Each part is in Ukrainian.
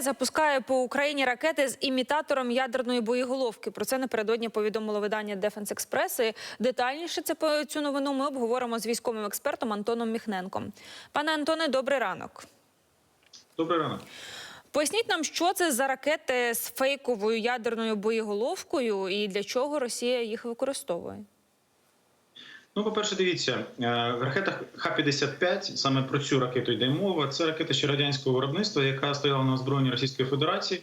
запускає по Україні ракети з імітатором ядерної боєголовки. Про це напередодні повідомило видання Defense Express. І Детальніше це по цю новину ми обговоримо з військовим експертом Антоном Міхненком. Пане Антоне, добрий ранок. Добрий ранок. Поясніть нам, що це за ракети з фейковою ядерною боєголовкою і для чого Росія їх використовує? Ну, по-перше, дивіться, е, в ракетах Х-55, саме про цю ракету йде мова. Це ракета ще радянського виробництва, яка стояла на озброєнні Російської Федерації.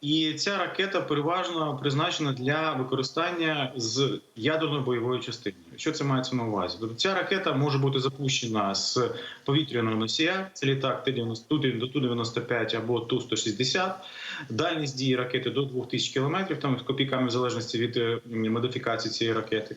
І ця ракета переважно призначена для використання з ядерною бойовою частиною. Що це мається на увазі? Тобто ця ракета може бути запущена з повітряного носія, це літак Ту-95 або Ту-160. Дальність дії ракети до 2000 км, там з копійками в залежності від модифікації цієї ракети.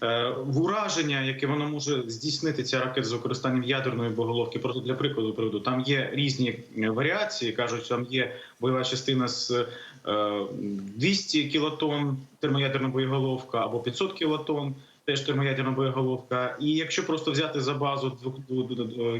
Е, ураження, яке вона може здійснити ця ракета з використанням ядерної боголовки, просто для прикладу приведу, там є різні е, варіації. кажуть, там є бойова частина з е, 200 кілотон термоядерна боєголовка або 500 кілотон. Теж термоядерна боєголовка, і якщо просто взяти за базу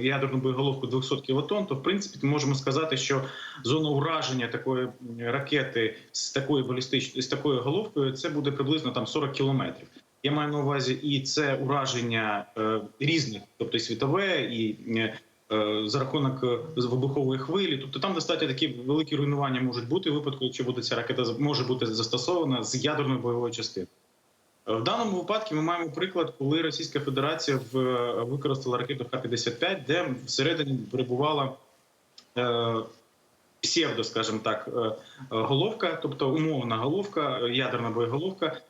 ядерну боєголовку 200 кілотон, то в принципі ми можемо сказати, що зона ураження такої ракети з такою балістичною з такою головкою це буде приблизно там 40 кілометрів. Я маю на увазі і це ураження е, різних, тобто і світове, і е, е, за рахунок вибухової хвилі. Тобто там достатньо такі великі руйнування можуть бути в випадку, якщо буде ця ракета може бути застосована з ядерною бойовою частиною. Е, В даному випадку ми маємо приклад, коли Російська Федерація в, використала ракету Х-55, де всередині перебувала псевдо, скажімо так, головка, тобто умовна головка, ядерна боєголовка,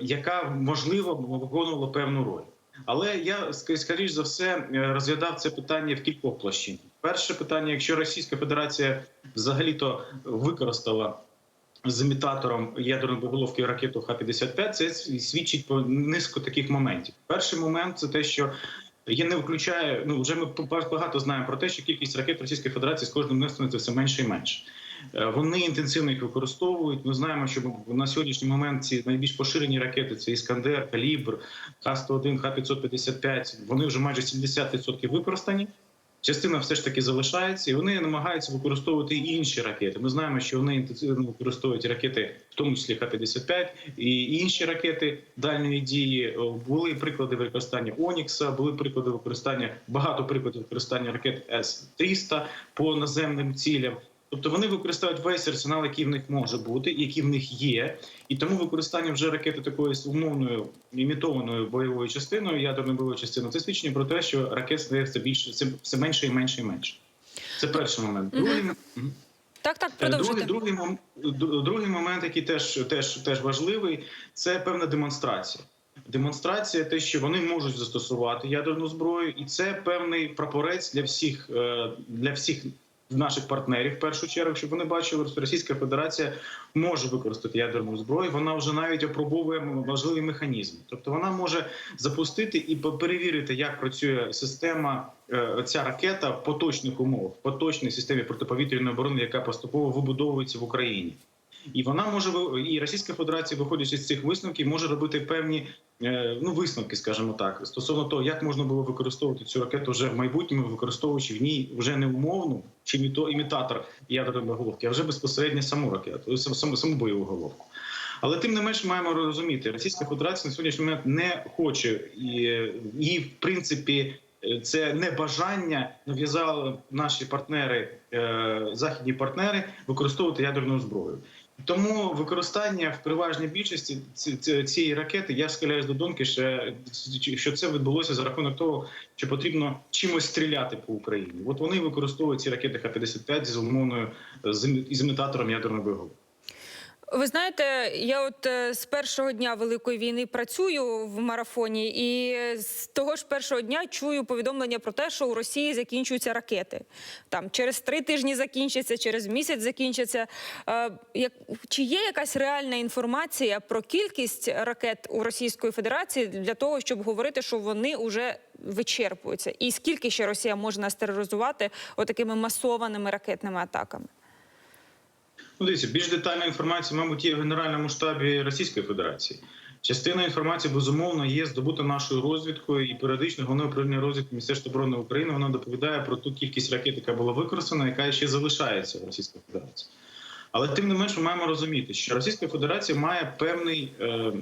яка можливо виконувала певну роль. Але я ск- скоріш за все е, розглядав це питання в кількох площинах. Перше питання: якщо Російська Федерація взагалі-то використала з імітатором ядерної боєголовки ракету Х-55, це свідчить про низку таких моментів. Перший момент це те, що я не виключаю. Ну вже ми багато знаємо про те, що кількість ракет Російської Федерації з кожним днем становиться все менше і менше. Е, Вони інтенсивно їх використовують. Ми знаємо, що на сьогоднішній момент ці найбільш поширені ракети це Іскандер, Калібр, Х-101, Х-555. Вони вже майже 70% використані. Частина все ж таки залишається, і вони намагаються використовувати інші ракети. Ми знаємо, що вони інтенсивно використовують ракети, в тому числі Х-55, і інші ракети дальньої дії. Були приклади використання Онікса, були приклади використання багато прикладів використання ракет С-300 по наземним цілям. Тобто вони використовують весь арсенал, який в них може бути, який в них є, і тому використання вже ракети такої умовною імітованою бойовою частиною, ядерною бойовою частиною, це свідчення про те, що ракет стає все більше, все, все менше і менше і менше. Це перший момент. Другий, Мгм. Так, так, Другий, продовжуйте. другий, мом- другий момент, який теж, теж, теж важливий, це певна демонстрація. Демонстрація, те, що вони можуть застосувати ядерну зброю, і це певний прапорець для всіх е, для всіх наших партнерів, в першу чергу, щоб вони бачили, що Російська Федерація може використати ядерну зброю. Вона вже навіть опробовує важливі механізми. Тобто вона може запустити і перевірити, як працює система е, ця ракета в поточних умовах, в поточній системі протиповітряної оборони, яка поступово вибудовується в Україні. І вона може і Російська Федерація, виходячи з цих висновків, може робити певні е, ну висновки, скажімо так, стосовно того, як можна було використовувати цю ракету вже в майбутньому, використовуючи в ній вже не умовну чи імітатор ядерної головки, а вже безпосередньо саму ракету, саму, саму, бойову головку. Але тим не менш маємо розуміти, Російська Федерація на сьогоднішній момент не хоче і її, в принципі, це не бажання нав'язали наші партнери, е, західні партнери, використовувати ядерну зброю. Тому використання в переважній більшості ці- ці- цієї ракети я схиляюсь до думки, що, це відбулося за рахунок того, що потрібно чимось стріляти по Україні. От вони використовують ці ракети Х-55 з умовною з імітатором ядерного боєголовки. Ви знаєте, я от е, з першого дня великої війни працюю в марафоні, і з того ж першого дня чую повідомлення про те, що у Росії закінчуються ракети. Там через три тижні закінчаться, через місяць закінчаться. Е, чи є якась реальна інформація про кількість ракет у Російської Федерації для того, щоб говорити, що вони вже вичерпуються? І скільки ще Росія може нас тероризувати отакими масованими ракетними атаками? Ну, дивіться, більш детальна інформація, мабуть, є в Генеральному штабі Російської Федерації. Частина інформації безумовно є здобута нашою розвідкою і періодично головне управління розвідки Міністерства оборони України воно доповідає про ту кількість ракет, яка була використана, яка ще залишається в Російській Федерації. Але тим не менш, ми маємо розуміти, що Російська Федерація має певний е,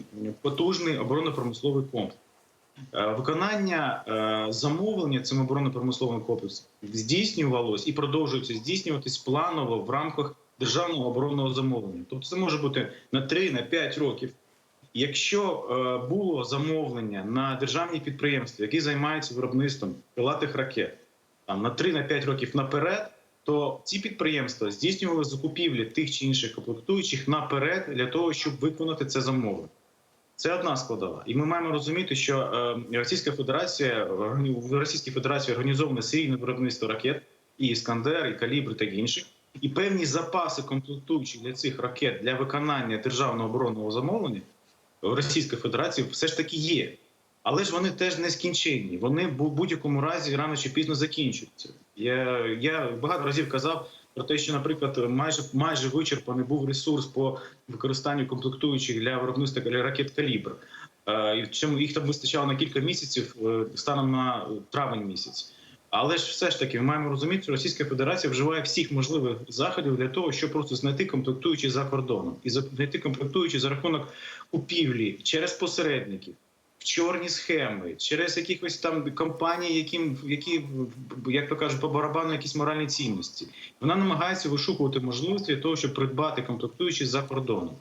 потужний оборонно-промисловий комплекс. Е, Виконання е, замовлення цим оборонно-промисловим комплексом здійснювалось і продовжується здійснюватись планово в рамках державного оборонного замовлення. Тобто це може бути на 3 на 5 років. Якщо е, було замовлення на державні підприємства, які займаються виробництвом крилатих ракет, там на 3 на 5 років наперед, то ці підприємства здійснювали закупівлі тих чи інших комплектуючих наперед для того, щоб виконати це замовлення. Це одна складова, і ми маємо розуміти, що е, Російська Федерація в Російській Федерації організоване серійне виробництво ракет і іскандер, і калібр, та інших, і певні запаси комплектуючих для цих ракет для виконання державного оборонного замовлення в Російській Федерації все ж таки є. Але ж вони теж не скінченні. Вони в будь-якому разі рано чи пізно закінчуються. Я, я багато разів казав про те, що, наприклад, майже майже вичерпаний був ресурс по використанню комплектуючих для виробництва для ракет калібр. Е, І чому їх там вистачало на кілька місяців е, станом на травень місяць. Але ж все ж таки ми маємо розуміти, що Російська Федерація вживає всіх можливих заходів для того, щоб просто знайти комплектуючі за кордоном і знайти комплектуючі за рахунок купівлі через посередників. Чорні схеми через якихось там компанії, яким які як то кажуть, по барабану якісь моральні цінності. Вона намагається вишукувати можливості для того, щоб придбати комплектуючі за кордоном.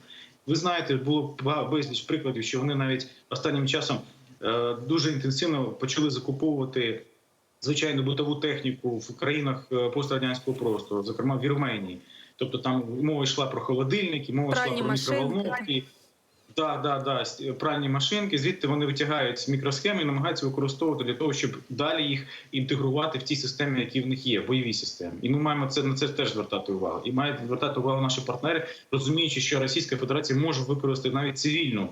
Ви знаєте, було безліч прикладів, що вони навіть останнім часом е, дуже інтенсивно почали закуповувати звичайну бутову техніку в країнах е, пострадянського простору, зокрема в Вірменії. Тобто там мова йшла про холодильники, мова Пральні йшла про машинки. мікроволновки. Да, да, да, пральні машинки. Звідти вони витягають мікросхеми і намагаються використовувати для того, щоб далі їх інтегрувати в ті системи, які в них є, бойові системи. І ми маємо це на це теж звертати увагу. І мають звертати увагу наші партнери, розуміючи, що Російська Федерація може використати навіть цивільну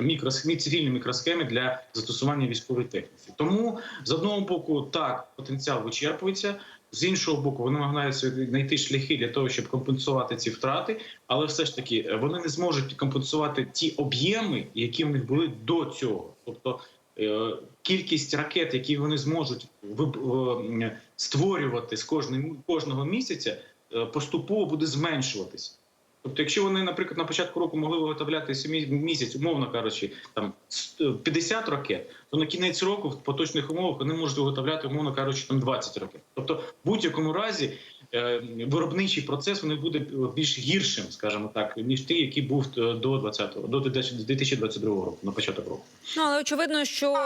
мікросхемі, цивільні мікросхеми для застосування військової техніки. Тому з одного боку, так потенціал вичерпується. З іншого боку, вони намагаються знайти шляхи для того, щоб компенсувати ці втрати, але все ж таки е, вони не зможуть компенсувати ті об'єми, які в них були до цього. Тобто е, кількість ракет, які вони зможуть е, створювати з кожного місяця, поступово буде зменшуватися. Тобто, якщо вони, наприклад, на початку року могли виготовляти місяць, умовно кажучи, там с- е, 50 ракет, то на кінець року в поточних умовах вони можуть виготовляти, умовно кажучи, там 20 ракет. Тобто, в будь-якому разі виробничий процес вони буде більш гіршим, скажімо так, ніж той, який був е, до 20-го, до 2022 року, на початок року. Ну але очевидно, що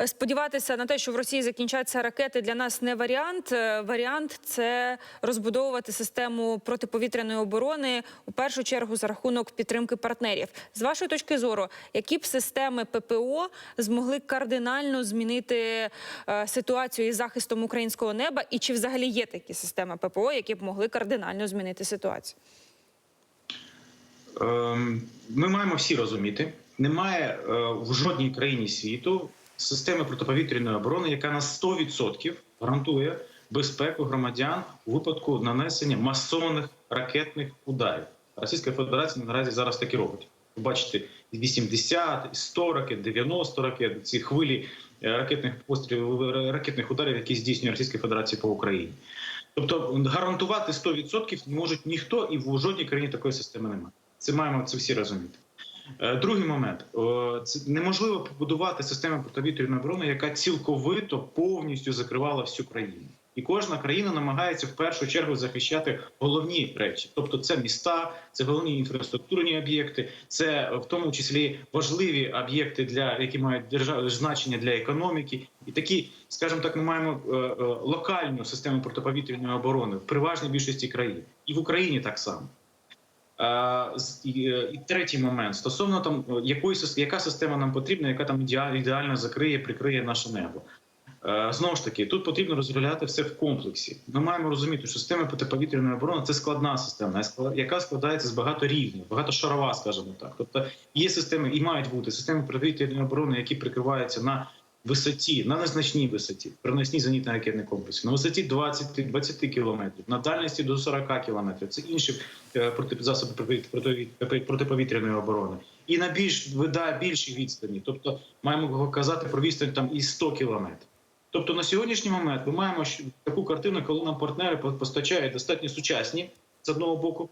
е, сподіватися на те, що в Росії закінчаться ракети, для нас не варіант. Е, Варіант це розбудовувати систему протиповітряної оборони у першу чергу за рахунок підтримки партнерів. З вашої точки зору, які б системи ППО змогли кардинально змінити е, ситуацію із захистом українського неба, і чи взагалі є такі системи ППО, які б могли кардинально змінити ситуацію? Ем, Ми маємо всі розуміти, немає е, в жодній країні світу системи протиповітряної оборони, яка на 100% гарантує безпеку громадян у випадку нанесення масованих ракетних ударів. Російська Федерація наразі зараз таки робить. Ви бачите, 80, 100 ракет, 90 ракет, ці хвилі е, ракетних пострілів, е, ракетних ударів, які здійснює Російська Федерація по Україні. Тобто гарантувати 100% не можуть ніхто, і в жодній країні такої системи немає. Це маємо це всі розуміти. Е, Другий момент це неможливо побудувати систему протиповітряної оборони, яка цілковито повністю закривала всю країну. І кожна країна намагається в першу чергу захищати головні речі, тобто це міста, це головні інфраструктурні об'єкти, це в тому числі важливі об'єкти, для які мають держав... значення для економіки. І такі, скажімо так, ми маємо е, е, локальну систему протиповітряної оборони в приважній більшості країн, і в Україні так само. Е, І, третій момент стосовно там якої яка система нам потрібна, яка там ідеально закриє, прикриє наше небо. Е, Знову ж таки, тут потрібно розглядати все в комплексі. Ми маємо розуміти, що система протиповітряної оборони це складна система, яка складається з багато рівнів, багатошарова, скажімо так. Тобто є системи і мають бути системи протиповітряної оборони, які прикриваються на висоті, на незначній висоті, переносні зенітно ракетні комплекси, на висоті 20, 20 кілометрів, на дальності до 40 кілометрів. Це інші е, засоби проти- проти- протиповітряної оборони. і на більш вида більшій відстані. Тобто маємо казати про відстань там і 100 кілометрів. Тобто на сьогоднішній момент ми маємо таку картину, коли нам партнери постачають достатньо сучасні з одного боку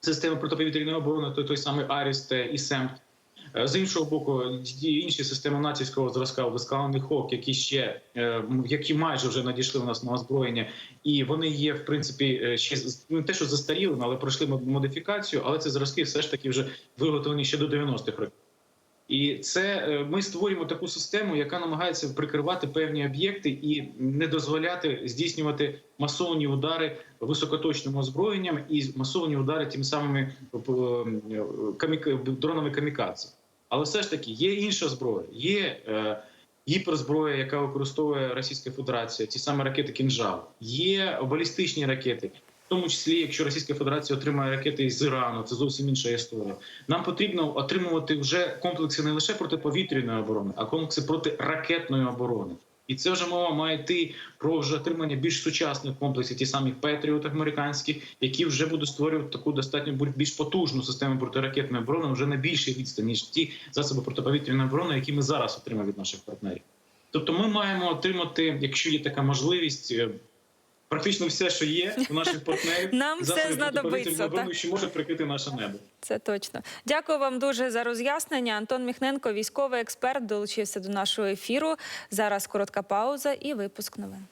системи протиповітряної оборони, той, той самий Аріс і СЕМП. Е, З іншого боку, інші системи націвського зразка вискалений хок, які ще е, які майже вже надійшли у нас на озброєння, і вони є в принципі е, ще не те, що застарілими, але пройшли модифікацію. Але ці зразки все ж таки вже виготовлені ще до 90-х років. І це е, ми створюємо таку систему, яка намагається прикривати певні об'єкти і не дозволяти здійснювати масовані удари високоточним озброєнням і масовані удари тими самими е, каміка- дронами камікадзе. Але все ж таки є інша зброя, є е, гіперзброя, яка використовує Російська Федерація, ті самі ракети «Кінжал», є балістичні ракети. В тому числі, якщо Російська Федерація отримає ракети з Ірану, це зовсім інша історія. Нам потрібно отримувати вже комплекси не лише протиповітряної оборони, а комплекси протиракетної оборони. І це вже мова має йти про вже отримання більш сучасних комплексів, ті самі Петріот американських, які вже будуть створювати таку достатньо більш потужну систему протиракетної оборони вже на більшій відстані, ніж ті засоби протиповітряної оборони, які ми зараз отримаємо від наших партнерів. Тобто, ми маємо отримати, якщо є така можливість. Практично все, що є у наших партнерів, Нам все знадобиться, так? що може прикрити наше небо. Це точно. Дякую вам дуже за роз'яснення. Антон Міхненко, військовий експерт, долучився до нашого ефіру. Зараз коротка пауза і випуск новин.